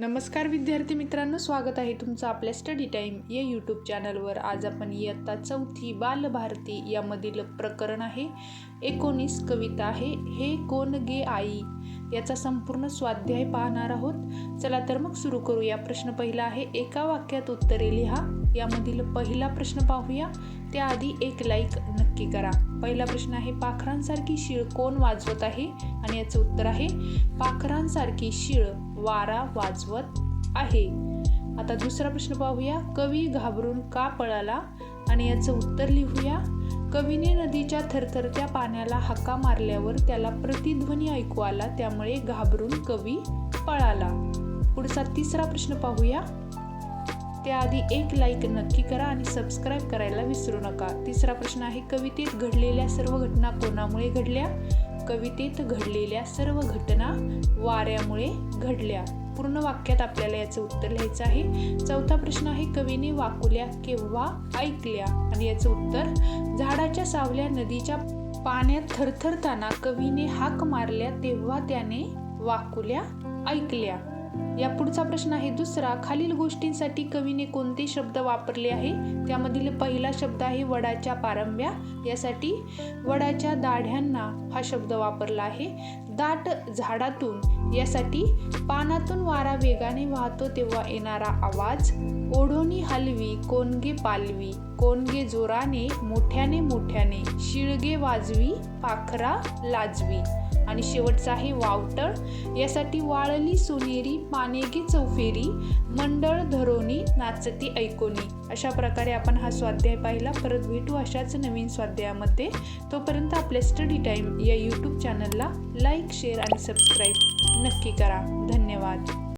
नमस्कार विद्यार्थी मित्रांनो स्वागत आहे तुमचं आपल्या स्टडी टाईम या यूट्यूब चॅनलवर आज आपण इयत्ता चौथी बालभारती यामधील प्रकरण आहे. एकोणीस कविता आहे. हे कोण गे आई? याचा संपूर्ण स्वाध्याय पाहणार आहोत. चला तर मग सुरू करूया प्रश्न पहिला आहे एका वाक्यात उत्तरे लिहा. यामधील पहिला प्रश्न पाहूया. त्याआधी एक लाईक नक्की करा. पहिला प्रश्न आहे पाखरांसारखी शिळ कोण वाजवत आहे? आणि याचं उत्तर आहे पाखरांसारखी शिळ वारा वाजवत आहे. आता दुसरा प्रश्न पाहूया. कवी घाबरून का पळाला? आणि याचं उत्तर लिहूया. कवीने नदीच्या थरथरत्या पाण्याला हाका मारल्यावर त्याला प्रतिध्वनी ऐकू आला त्यामुळे घाबरून कवी पळाला. पुढचा तिसरा प्रश्न पाहूया. त्याआधी एक लाईक नक्की करा आणि सबस्क्राईब करायला विसरू नका. तिसरा प्रश्न आहे कवितेत घडलेल्या सर्व घटना कोणामुळे घडल्या? कवितेत घडलेल्या सर्व घटना वाऱ्यामुळे घडल्या. पूर्ण वाक्यात आपल्याला याचं उत्तर लिहायचं आहे. चौथा प्रश्न आहे कवीने वाकुल्या केव्हा ऐकल्या? आणि याचं उत्तर झाडाच्या सावल्या नदीच्या पाण्यात थरथरताना कवीने हाक मारल्या तेव्हा त्याने वाकुल्या ऐकल्या. या पुढचा प्रश्न आहे दुसरा. खालील गोष्टींसाठी कवीने कोणते शब्द वापरले आहे? त्यामधील पहिला शब्द आहे वडाच्या पारंब्या. यासाठी वडाच्या दाढ्यांना हा शब्द वापरला आहे. दाट झाडातून. यासाठी पानातून वारा वेगाने वाहतो तेव्हा येणारा आवाज ओढोनी हलवी कोणगे पालवी कोणगे जोराने मोठ्याने मोठ्याने शिळगे वाजवी पाखरा लाजवी. आणि शेवटचा आहे वावटळ. यासाठी वाळली सोनेरी पानेगी चौफेरी मंडळ धरोनी नाचती ऐकोनी. अशा प्रकारे आपण हा स्वाध्याय पाहिला. परत भेटू अशाच नवीन स्वाध्यायामध्ये. तोपर्यंत आपल्या स्टडी टाईम या यूट्यूब चॅनलला लाईक शेअर आणि सबस्क्राईब नक्की करा. धन्यवाद.